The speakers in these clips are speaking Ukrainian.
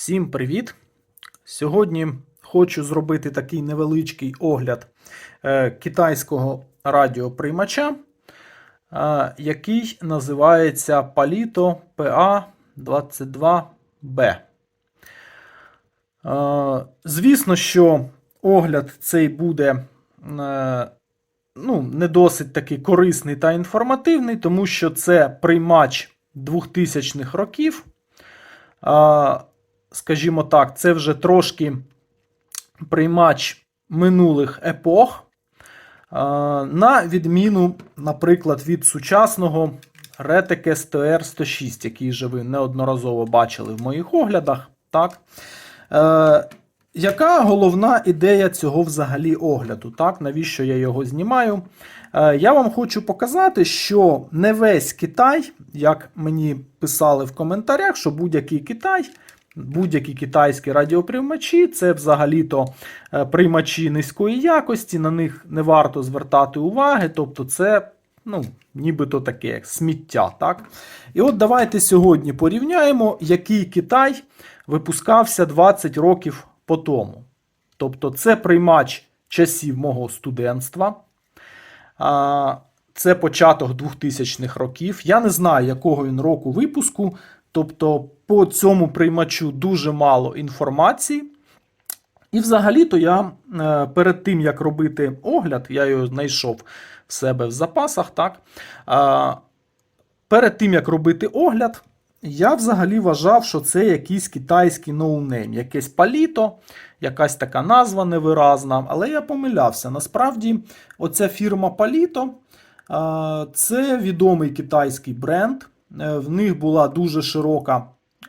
Всім привіт! Сьогодні хочу зробити такий невеличкий огляд е, китайського радіоприймача, е, який називається Palito PA22B. Е, Звісно, що огляд цей буде ну, не досить такий корисний та інформативний, тому що це приймач 2000-х років. Скажімо так, це вже трошки приймач минулих епох. На відміну, наприклад, від сучасного Retec STR 106, який же ви неодноразово бачили в моїх оглядах. Так? Е, яка головна ідея цього взагалі огляду? Так? Навіщо я його знімаю? Е, Я вам хочу показати, що не весь Китай, як мені писали в коментарях, що будь-який Китай, будь-які китайські радіоприймачі це взагалі-то е, приймачі низької якості, на них не варто звертати уваги. Тобто, це ну, нібито таке сміття. Так? І от давайте сьогодні порівняємо, який Китай випускався 20 років по тому. Тобто, це приймач часів мого студентства. Це початок 2000-х років. Я не знаю, якого він року випуску. Тобто, по цьому приймачу дуже мало інформації. І взагалі-то я е, перед тим, як робити огляд, я його знайшов в себе в запасах. так, Перед тим, як робити огляд, я взагалі вважав, що це якийсь китайський ноунейм, якесь паліто, якась така назва невиразна. Але я помилявся. Насправді, оця фірма Паліто це відомий китайський бренд. Е, В них була дуже широка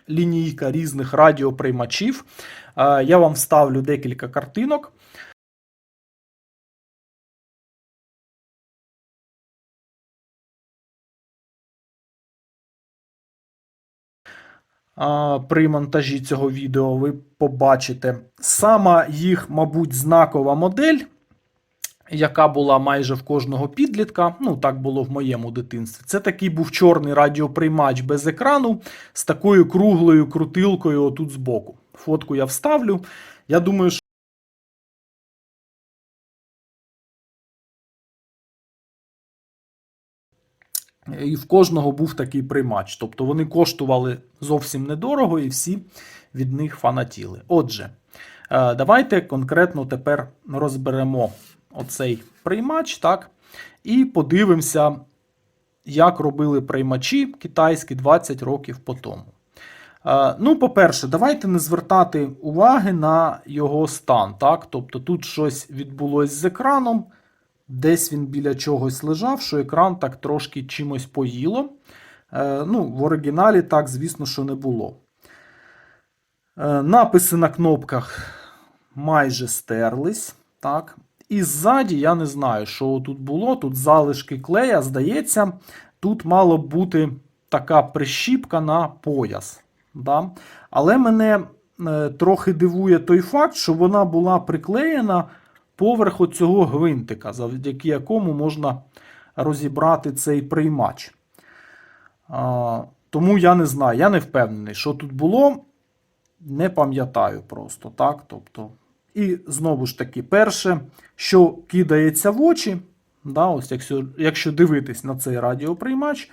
лінійка різних радіоприймачів. Е, Я вам вставлю декілька картинок. При монтажі цього відео ви побачите сама їх, мабуть, знакова модель, яка була майже в кожного підлітка. Ну, так було в моєму дитинстві. Це такий був чорний радіоприймач без екрану з такою круглою крутилкою отут збоку. Фотку я вставлю. Я думаю, що. І в кожного був такий приймач. Тобто вони коштували зовсім недорого і всі від них фанатіли. Отже, е, давайте конкретно тепер розберемо оцей приймач, так? І подивимося, як робили приймачі китайські 20 років по тому. Е, Ну, по-перше, давайте не звертати уваги на його стан. так? Тобто тут щось відбулось з екраном. Десь він біля чогось лежав, що екран так трошки чимось поїло. Е, ну, В оригіналі так, звісно, що не було. Е, написи на кнопках майже стерлись. так. І ззаді я не знаю, що тут було. Тут залишки клея, здається, тут мало б бути така прищіпка на пояс. Да? Але мене е, трохи дивує той факт, що вона була приклеєна поверх цього гвинтика, завдяки якому можна розібрати цей приймач. А, Тому я не знаю, я не впевнений, що тут було. Не пам'ятаю просто. так, тобто. І знову ж таки, перше, що кидається в очі, да, ось якщо, якщо дивитись на цей радіоприймач,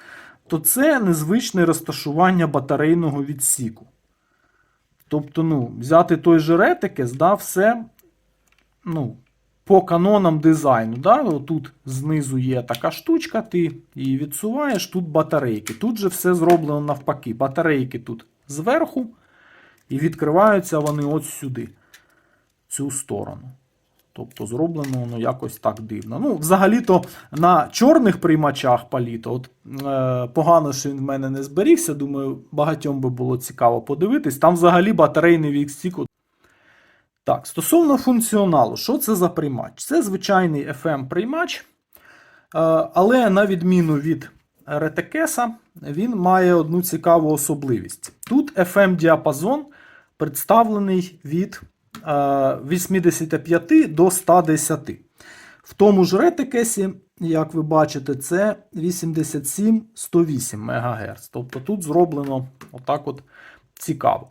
то це незвичне розташування батарейного відсіку. Тобто, ну, взяти той же ретикес, да, все ну, по канонам дизайну. Да? Тут знизу є така штучка, ти її відсуваєш, тут батарейки. Тут же все зроблено навпаки. Батарейки тут зверху, і відкриваються вони от сюди, цю сторону. Тобто зроблено воно якось так дивно. Ну, Взагалі-то на чорних приймачах паліто, от е, погано, що він в мене не зберігся. Думаю, багатьом би було цікаво подивитись. Там взагалі батарейний відсік так, стосовно функціоналу, що це за приймач? Це звичайний FM-приймач, але на відміну від ретекеса, він має одну цікаву особливість. Тут FM-діапазон представлений від 85 до 110. В тому ж ретекесі, як ви бачите, це 87-108 МГц. Тобто тут зроблено отак от цікаво.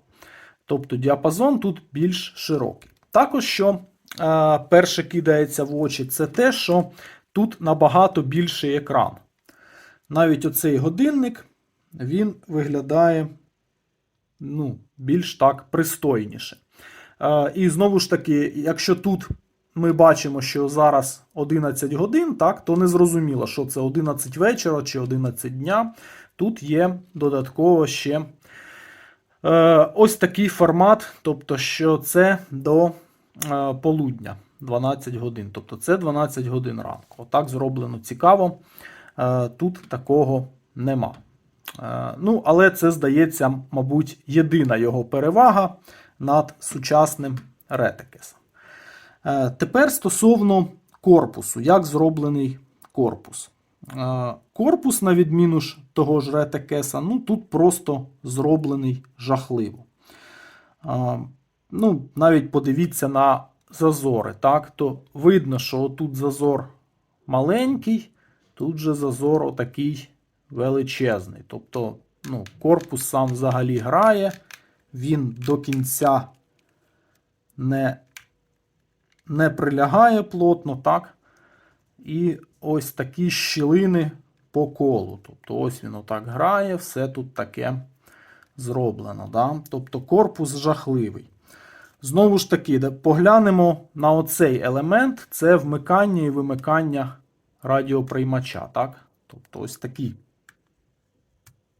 Тобто діапазон тут більш широкий. Також, що е, перше кидається в очі, це те, що тут набагато більший екран. Навіть оцей годинник він виглядає ну, більш так пристойніше. Е, і знову ж таки, якщо тут ми бачимо, що зараз 11 годин, так, то не зрозуміло, що це 11 вечора чи 11 дня. Тут є додатково ще е, ось такий формат, тобто, що це до е, полудня 12 годин. Тобто це 12 годин ранку. Отак зроблено цікаво. Тут такого нема. Ну, але це здається, мабуть, єдина його перевага над сучасним ретикесом. Е, Тепер стосовно корпусу, як зроблений корпус. Е, Корпус, на відміну ж того ж ретекеса, ну тут просто зроблений жахливо. Е, Ну, навіть подивіться на зазори, так, то видно, що тут зазор маленький, тут же зазор отакий величезний. Тобто, ну, корпус сам взагалі грає, він до кінця не, не прилягає плотно, так? І ось такі щілини по колу. Тобто, ось він отак грає, все тут таке зроблено. Да? Тобто корпус жахливий. Знову ж таки, поглянемо на оцей елемент: це вмикання і вимикання радіоприймача. Так? Тобто, ось такий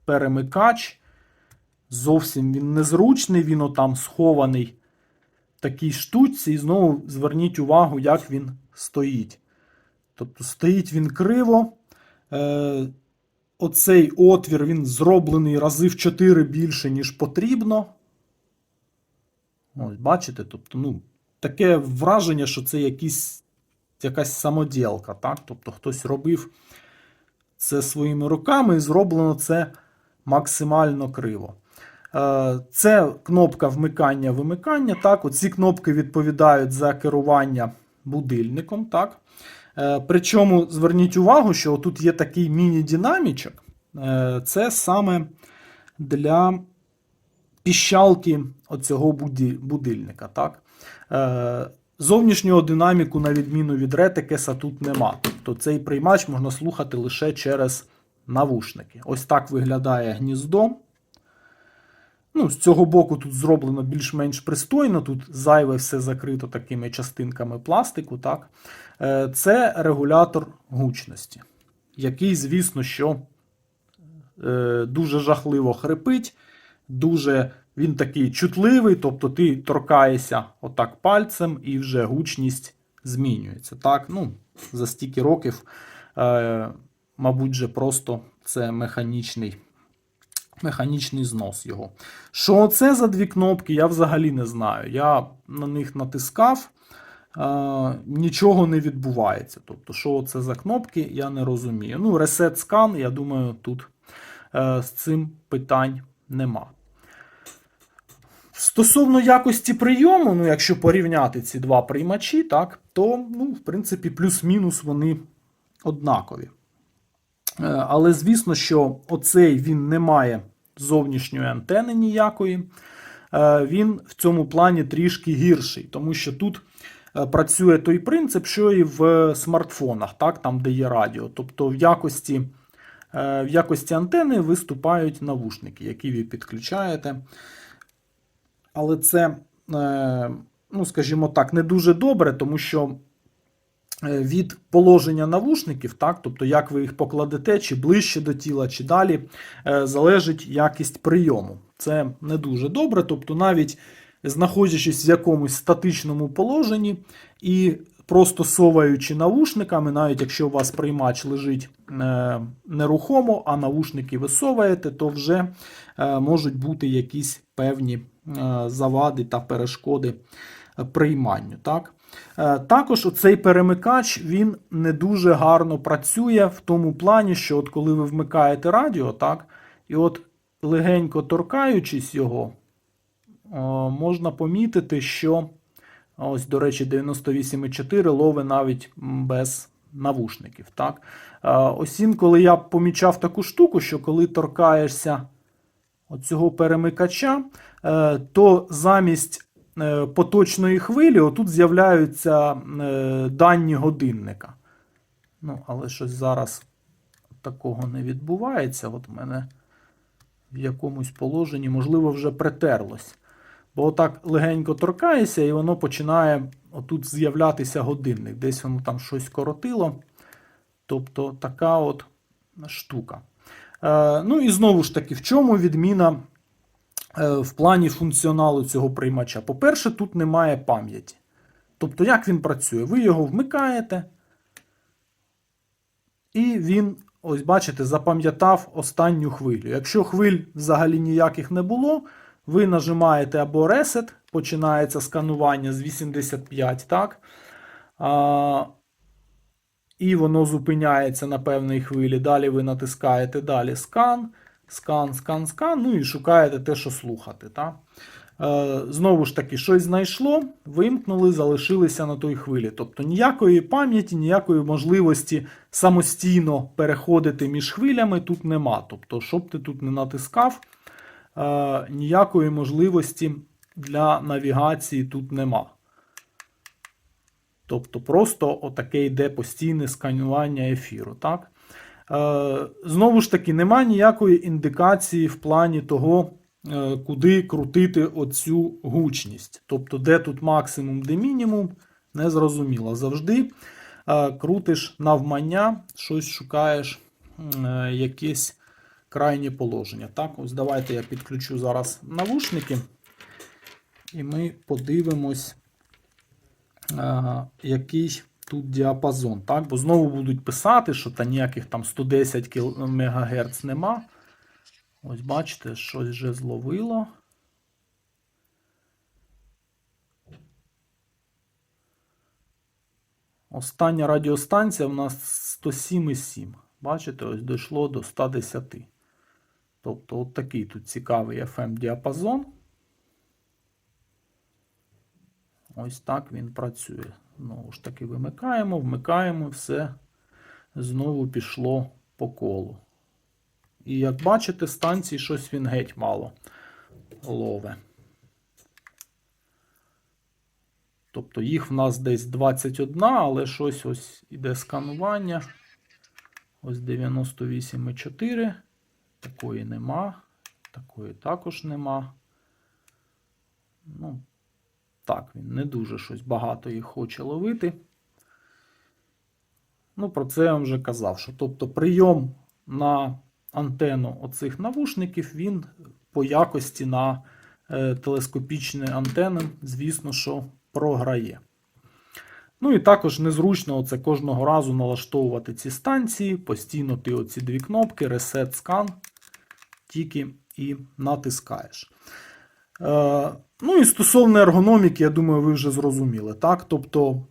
перемикач. Зовсім він незручний, він отам схований в такій штучці. І знову зверніть увагу, як він стоїть. Тобто стоїть він криво. Е, Оцей отвір він зроблений рази в 4 більше, ніж потрібно. Ось, бачите? Тобто, ну, таке враження, що це якісь, якась самоділка. Так? Тобто хтось робив це своїми руками і зроблено це максимально криво. Е, Це кнопка вмикання-вимикання. Так? Оці кнопки відповідають за керування будильником. Так? Е, Причому зверніть увагу, що тут є такий міні-динамічок. Е, Це саме для піщалки оцього будильника. Так? Зовнішнього динаміку, на відміну від ретикеса, тут нема. Тобто цей приймач можна слухати лише через навушники. Ось так виглядає гніздо. Ну, З цього боку тут зроблено більш-менш пристойно, тут зайве все закрито такими частинками пластику. Так? Е, Це регулятор гучності, який, звісно, що е, дуже жахливо хрипить, дуже він такий чутливий, тобто ти торкаєшся отак пальцем і вже гучність змінюється. Так? Ну, За стільки років, е, мабуть, же просто це механічний механічний знос його. Що це за дві кнопки, я взагалі не знаю. Я на них натискав, е, нічого не відбувається. Тобто, що це за кнопки, я не розумію. Ну, Reset Scan, я думаю, тут е, з цим питань нема. Стосовно якості прийому, ну, якщо порівняти ці два приймачі, так, то, ну, в принципі, плюс-мінус вони однакові. Е, Але звісно, що оцей він не має зовнішньої антени ніякої. Е, Він в цьому плані трішки гірший, тому що тут е, працює той принцип, що і в смартфонах, так, там, де є радіо. Тобто в якості, в якості антени виступають навушники, які ви підключаєте. Але це, ну, скажімо так, не дуже добре, тому що від положення навушників, так, тобто як ви їх покладете, чи ближче до тіла, чи далі, е, залежить якість прийому. Це не дуже добре. Тобто, навіть знаходячись в якомусь статичному положенні і просто соваючи навушниками, навіть якщо у вас приймач лежить е, нерухомо, а навушники ви соваєте, то вже е, можуть бути якісь певні е, завади та перешкоди е, прийманню. Так? Е, Також оцей перемикач він не дуже гарно працює в тому плані, що от коли ви вмикаєте радіо, так, і от легенько торкаючись його, можна помітити, що ось, до речі, 98,4 лове навіть без навушників. Так? Е, Ось інколи я помічав таку штуку, що коли торкаєшся оцього перемикача, е, то замість поточної хвилі отут з'являються е, дані годинника. Ну, але щось зараз такого не відбувається. От в мене в якомусь положенні, можливо, вже притерлось. Бо отак легенько торкаєшся, і воно починає отут з'являтися годинник. Десь воно там щось коротило. Тобто така от штука. Е, ну і знову ж таки, в чому відміна е, в плані функціоналу цього приймача? По-перше, тут немає пам'яті. Тобто, як він працює? Ви його вмикаєте, і він, ось бачите, запам'ятав останню хвилю. Якщо хвиль взагалі ніяких не було, ви нажимаєте або Reset, починається сканування з 85, так? А, і воно зупиняється на певній хвилі. Далі ви натискаєте далі скан, скан, скан, скан, ну і шукаєте те, що слухати. Так? Е, знову ж таки, щось знайшло, вимкнули, залишилися на той хвилі. Тобто ніякої пам'яті, ніякої можливості самостійно переходити між хвилями тут нема. Тобто, щоб ти тут не натискав, е, ніякої можливості для навігації тут нема. Тобто просто отаке йде постійне сканування ефіру. Так? Е, знову ж таки, нема ніякої індикації в плані того, е, куди крутити оцю гучність. Тобто, де тут максимум, де мінімум, не зрозуміло. Завжди е, крутиш навмання, щось шукаєш, якесь крайнє положення. Так, ось давайте я підключу зараз навушники, і ми подивимось який тут діапазон. Так? Бо знову будуть писати, що та ніяких там 110 кіл- МГц нема. Ось бачите, щось вже зловило. Остання радіостанція в нас 107,7. Бачите, ось дійшло до 110. Тобто, от такий тут цікавий FM-діапазон. Ось так він працює. Знову ж таки, вимикаємо, вмикаємо, все знову пішло по колу. І як бачите, станції щось він геть мало лове. Тобто їх в нас десь 21, але щось ось іде сканування. Ось 98,4. Такої нема. Такої також нема. Ну, так, він не дуже щось багато їх хоче ловити. Ну, про це я вам вже казав. Що, тобто прийом на антенну оцих навушників, він по якості на е, телескопічні антени, звісно, що програє. Ну і також незручно оце кожного разу налаштовувати ці станції, постійно ти оці дві кнопки, Reset Scan, тільки і натискаєш. Е, ну і стосовно ергономіки, я думаю, ви вже зрозуміли. Так? Тобто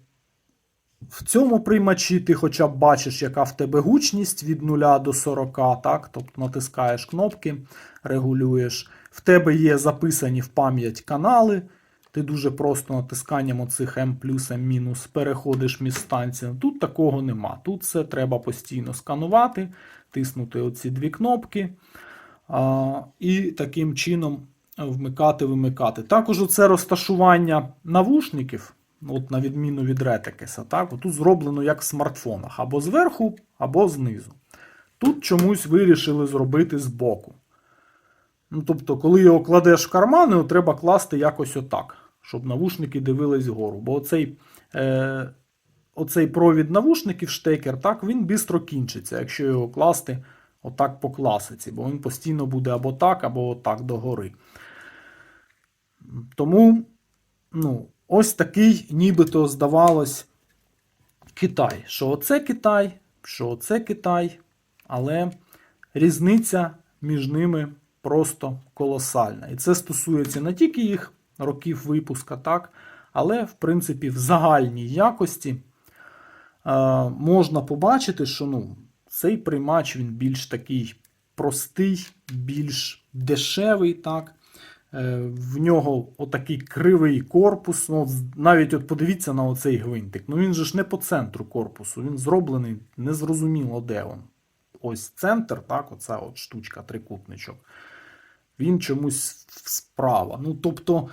в цьому приймачі ти хоча б бачиш, яка в тебе гучність від 0 до 40, так? тобто натискаєш кнопки, регулюєш. В тебе є записані в пам'ять канали. Ти дуже просто натисканням оцих М плюс М мінус переходиш між станціями. Тут такого нема. Тут все треба постійно сканувати, тиснути оці дві кнопки. А, і таким чином вмикати-вимикати. Також оце розташування навушників, от на відміну від ретекеса, так, тут зроблено як в смартфонах, або зверху, або знизу. Тут чомусь вирішили зробити збоку. Ну, тобто, коли його кладеш в карман, його треба класти якось отак, щоб навушники дивились вгору. Бо оцей, е, оцей провід навушників, штекер, так, він бистро кінчиться, якщо його класти отак по класиці, бо він постійно буде або так, або отак догори. Тому, ну, ось такий, нібито здавалось, Китай. Що оце Китай, що оце Китай, але різниця між ними просто колосальна. І це стосується не тільки їх років випуска, так, але, в принципі, в загальній якості е, можна побачити, що ну, цей приймач він більш такий простий, більш дешевий. так. Е, В нього отакий кривий корпус. Ну, навіть от подивіться на оцей гвинтик. Ну він же ж не по центру корпусу, він зроблений незрозуміло де він. Ось центр, так, оця от штучка, трикутничок. він чомусь справа. Ну, тобто,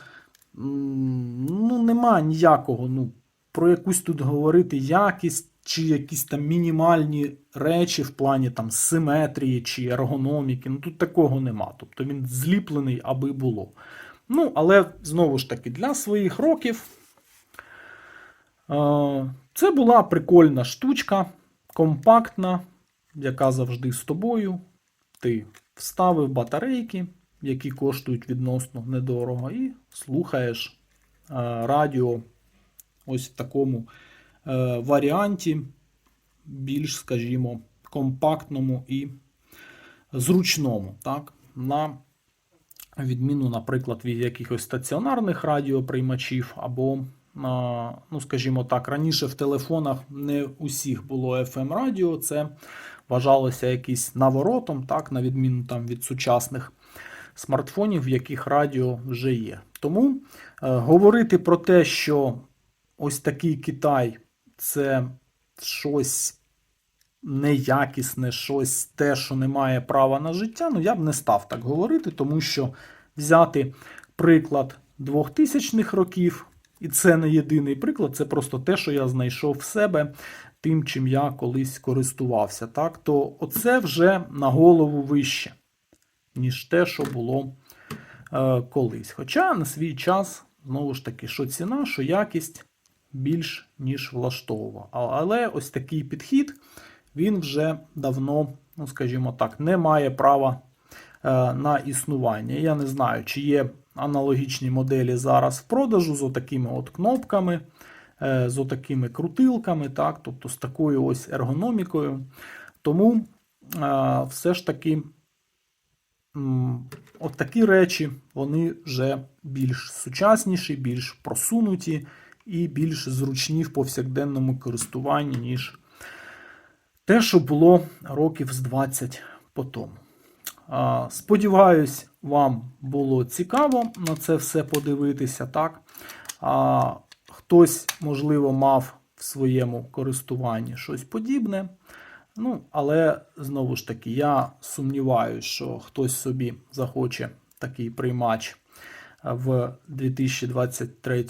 ну, нема ніякого, ну, про якусь тут говорити якість чи якісь там мінімальні речі в плані там симетрії чи ергономіки. Ну, тут такого нема. Тобто він зліплений, аби було. Ну, але знову ж таки, для своїх років. Е, Це була прикольна штучка, компактна, яка завжди з тобою. Ти вставив батарейки, які коштують відносно недорого, і слухаєш е, радіо ось в такому варіанті, більш, скажімо, компактному і зручному. Так? На відміну, наприклад, від якихось стаціонарних радіоприймачів, або, ну, скажімо так, раніше в телефонах не усіх було FM радіо, це вважалося якийсь наворотом, так, на відміну там, від сучасних смартфонів, в яких радіо вже є. Тому е, говорити про те, що ось такий Китай це щось неякісне, щось те, що не має права на життя, ну я б не став так говорити, тому що взяти приклад 2000-х років, і це не єдиний приклад, це просто те, що я знайшов в себе тим, чим я колись користувався. Так? То оце вже на голову вище, ніж те, що було е, колись. Хоча на свій час, знову ж таки, що ціна, що якість більш ніж влаштовувала. Але ось такий підхід він вже давно, ну скажімо так, не має права е, на існування. Я не знаю, чи є аналогічні моделі зараз в продажу з отакими от кнопками, е, з отакими крутилками, так, тобто з такою ось ергономікою. Тому е, все ж таки. От такі речі, вони вже більш сучасніші, більш просунуті і більш зручні в повсякденному користуванні, ніж те, що було років з 20 по тому. Сподіваюсь, вам було цікаво на це все подивитися. так? Хтось, можливо, мав в своєму користуванні щось подібне. Ну, але знову ж таки, я сумніваюся, що хтось собі захоче такий приймач в 2023,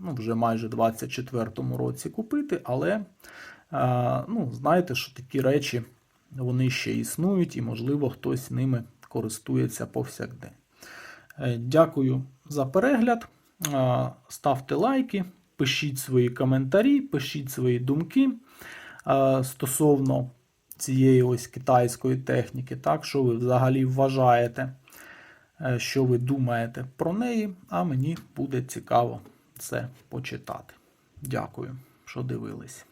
ну вже майже 2024 році купити, але е, ну, знаєте, що такі речі вони ще існують, і, можливо, хтось ними користується повсякдень. Е, Дякую за перегляд. Е, Ставте лайки, пишіть свої коментарі, пишіть свої думки стосовно цієї ось китайської техніки, так, що ви взагалі вважаєте, що ви думаєте про неї, а мені буде цікаво це почитати. Дякую, що дивились.